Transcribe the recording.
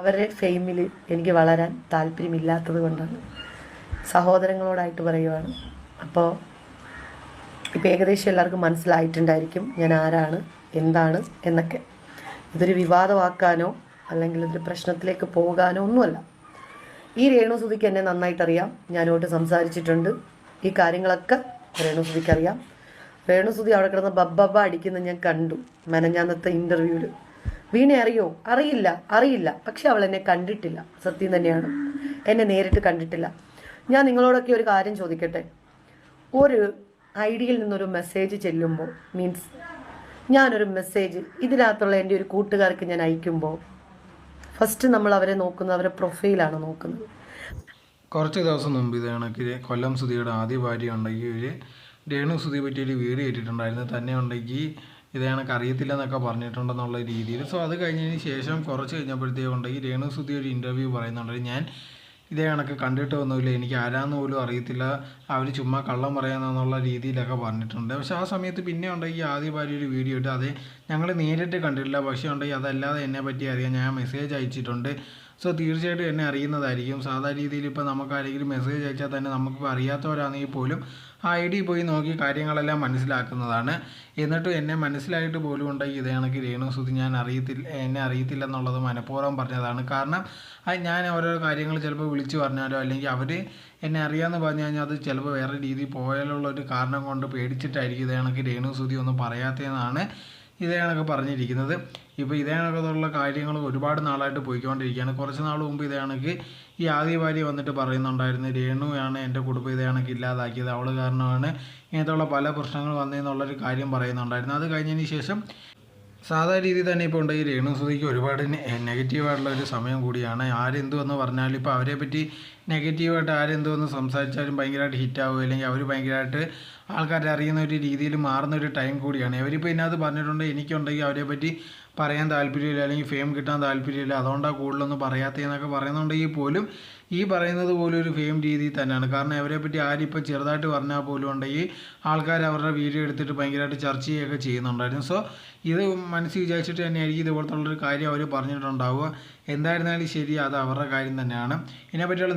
അവരുടെ ഫെയിമിൽ എനിക്ക് വളരാൻ താല്പര്യമില്ലാത്തത് കൊണ്ടാണ് സഹോദരങ്ങളോടായിട്ട് പറയുവാണ്. അപ്പോൾ ഇപ്പോൾ ഏകദേശം എല്ലാവർക്കും മനസ്സിലായിട്ടുണ്ടായിരിക്കും ഞാൻ ആരാണ് എന്താണ് എന്നൊക്കെ. ഇതൊരു വിവാദമാക്കാനോ അല്ലെങ്കിൽ ഇതൊരു പ്രശ്നത്തിലേക്ക് പോകാനോ ഒന്നുമല്ല. ഈ രേണുസുതിക്ക് എന്നെ നന്നായിട്ടറിയാം. ഞാനോട്ട് സംസാരിച്ചിട്ടുണ്ട്. ഈ കാര്യങ്ങളൊക്കെ രേണുസുതിക്ക് അറിയാം രേണുസുതി അവിടെ കിടന്ന് ബബ്ബബ അടിക്കുന്നത് ഞാൻ കണ്ടു. മെനഞ്ഞാന്നത്തെ ഇന്റർവ്യൂവിൽ വീണെ അറിയോ? അറിയില്ല അറിയില്ല. പക്ഷെ അവൾ എന്നെ കണ്ടിട്ടില്ല. സത്യം തന്നെയാണ്. എന്നെ നേരിട്ട് കണ്ടിട്ടില്ല. ഞാൻ നിങ്ങളോടൊക്കെ ഒരു കാര്യം ചോദിക്കട്ടെ? ഒരു ഐ ഡിയിൽ നിന്നൊരു മെസ്സേജ് ചെല്ലുമ്പോൾ മീൻസ് ഞാനൊരു മെസ്സേജ് ഇതിനകത്തുള്ള എന്റെ ഒരു കൂട്ടുകാർക്ക് ഞാൻ അയക്കുമ്പോൾ ഫസ്റ്റ് നമ്മൾ അവരെ നോക്കുന്നത് അവരെ പ്രൊഫൈലാണ് നോക്കുന്നത്. കുറച്ച് ദിവസം മുമ്പ് ഇത് കണക്കിൽ കൊല്ലം സുധിയുടെ ആദ്യ ഭാര്യ ഉണ്ടെങ്കിൽ ഒരു രേണു സുധി പറ്റിയൊരു വീഡിയോ ഇട്ടിട്ടുണ്ടായിരുന്നു തന്നെ ഉണ്ടെങ്കിൽ ഇത് കണക്ക് അറിയത്തില്ല എന്നൊക്കെ പറഞ്ഞിട്ടുണ്ടെന്നുള്ള രീതിയിൽ. സോ അത് കഴിഞ്ഞതിന് ശേഷം കുറച്ച് കഴിഞ്ഞപ്പോഴത്തേക്ക് ഉണ്ടെങ്കിൽ രേണു സുധി ഒരു ഇന്റർവ്യൂ പറയുന്നുണ്ട്. ഞാൻ ഇതേ കണക്ക് കണ്ടിട്ട് ഒന്നുമില്ല എനിക്ക് ആരാന്ന് പോലും അറിയത്തില്ല അവർ ചുമ്മാ കള്ളം പറയാന്നുള്ള രീതിയിലൊക്കെ പറഞ്ഞിട്ടുണ്ട്. പക്ഷെ ആ സമയത്ത് പിന്നെ ഉണ്ടെങ്കിൽ ആദ്യ ഭാര്യ ഒരു വീഡിയോ ഇട്ട് അതെ ഞങ്ങൾ നേരിട്ട് കണ്ടിട്ടില്ല. പക്ഷേ ഉണ്ടെങ്കിൽ അതല്ലാതെ എന്നെ പറ്റി അറിയാം ഞാൻ മെസ്സേജ് അയച്ചിട്ടുണ്ട്. സോ തീർച്ചയായിട്ടും എന്നെ അറിയുന്നതായിരിക്കും. സാധാരണ രീതിയിൽ ഇപ്പോൾ നമുക്ക് ആരെങ്കിലും മെസ്സേജ് അയച്ചാൽ തന്നെ നമുക്ക് അറിയാത്തവരാണെങ്കിൽ പോലും ആ ഐ ഡി പോയി നോക്കി കാര്യങ്ങളെല്ലാം മനസ്സിലാക്കുന്നതാണ്. എന്നിട്ടും എന്നെ മനസ്സിലായിട്ട് പോലും ഉണ്ടെങ്കിൽ ഇതേ കണക്ക് രേണു സുധി ഞാൻ അറിയത്തില്ല എന്നെ അറിയത്തില്ല എന്നുള്ളത് മനഃപൂർവം പറഞ്ഞതാണ്. കാരണം ഞാൻ ഓരോ കാര്യങ്ങൾ ചിലപ്പോൾ വിളിച്ചു പറഞ്ഞാലോ അല്ലെങ്കിൽ അവർ എന്നെ അറിയാമെന്ന് പറഞ്ഞു കഴിഞ്ഞാൽ അത് ചിലപ്പോൾ വേറെ രീതിയിൽ പോയാലുള്ള ഒരു കാരണം കൊണ്ട് പേടിച്ചിട്ടായിരിക്കും ഇതേ കണക്ക് രേണു സുധി ഒന്നും പറയാത്തതെന്നാണ് ഇതേ കണക്ക് പറഞ്ഞിരിക്കുന്നത്. ഇപ്പോൾ ഇതേ കണക്കുള്ള കാര്യങ്ങൾ ഒരുപാട് നാളായിട്ട് പോയിക്കൊണ്ടിരിക്കുകയാണ്. കുറച്ച് നാൾ മുമ്പ് ഇതേ കണക്ക് ഈ ആദ്യ ഭാര്യ വന്നിട്ട് പറയുന്നുണ്ടായിരുന്നു രേണുവാണ് എന്റെ കുടുംബം ഇതേ ഇല്ലാതാക്കിയത്. അവൾ കാരണമാണ് ഇങ്ങനത്തെയുള്ള പല പ്രശ്നങ്ങൾ വന്നതെന്നുള്ളൊരു കാര്യം പറയുന്നുണ്ടായിരുന്നു. അത് കഴിഞ്ഞതിന് ശേഷം സാധാരണ രീതിയിൽ തന്നെ ഇപ്പോൾ ഉണ്ട്. ഈ രേണു സുധിക്ക് ഒരുപാട് നെഗറ്റീവായിട്ടുള്ള ഒരു സമയം കൂടിയാണ്. ആരെന്തു എന്ന് പറഞ്ഞാലും ഇപ്പോൾ അവരെ പറ്റി നെഗറ്റീവായിട്ട് ആരെന്തോന്ന് സംസാരിച്ചാലും ഭയങ്കരമായിട്ട് ഹിറ്റാവുക അല്ലെങ്കിൽ അവർ ഭയങ്കരമായിട്ട് ആൾക്കാരെ അറിയുന്ന ഒരു രീതിയിൽ മാറുന്ന ഒരു ടൈം കൂടിയാണ്. അവരിപ്പോൾ ഇതിനകത്ത് പറഞ്ഞിട്ടുണ്ട് എനിക്കുണ്ടെങ്കിൽ അവരെ പറ്റി പറയാൻ താല്പര്യമില്ല അല്ലെങ്കിൽ ഫെയിം കിട്ടാൻ താല്പര്യമില്ല. അതുകൊണ്ടാണ് കൂടുതലൊന്നും പറയാത്തതെന്നൊക്കെ പറയുന്നുണ്ടെങ്കിൽ പോലും ഈ പറയുന്നത് പോലും ഒരു ഫെയിം രീതി തന്നെയാണ്. കാരണം അവരെ പറ്റി ആരിപ്പോൾ ചെറുതായിട്ട് പറഞ്ഞാൽ പോലും ഉണ്ടെങ്കിൽ ആൾക്കാർ അവരുടെ വീഡിയോ എടുത്തിട്ട് ഭയങ്കരമായിട്ട് ചർച്ച ചെയ്യുകയൊക്കെ ചെയ്യുന്നുണ്ടായിരുന്നു. സോ ഇത് മനസ്സിൽ വിചാരിച്ചിട്ട് തന്നെയായിരിക്കും ഇതുപോലത്തുള്ളൊരു കാര്യം അവർ പറഞ്ഞിട്ടുണ്ടാവുക. എന്തായിരുന്നാലും ശരി അത് അവരുടെ കാര്യം തന്നെയാണ്. ഇതിനെപ്പറ്റിയുള്ള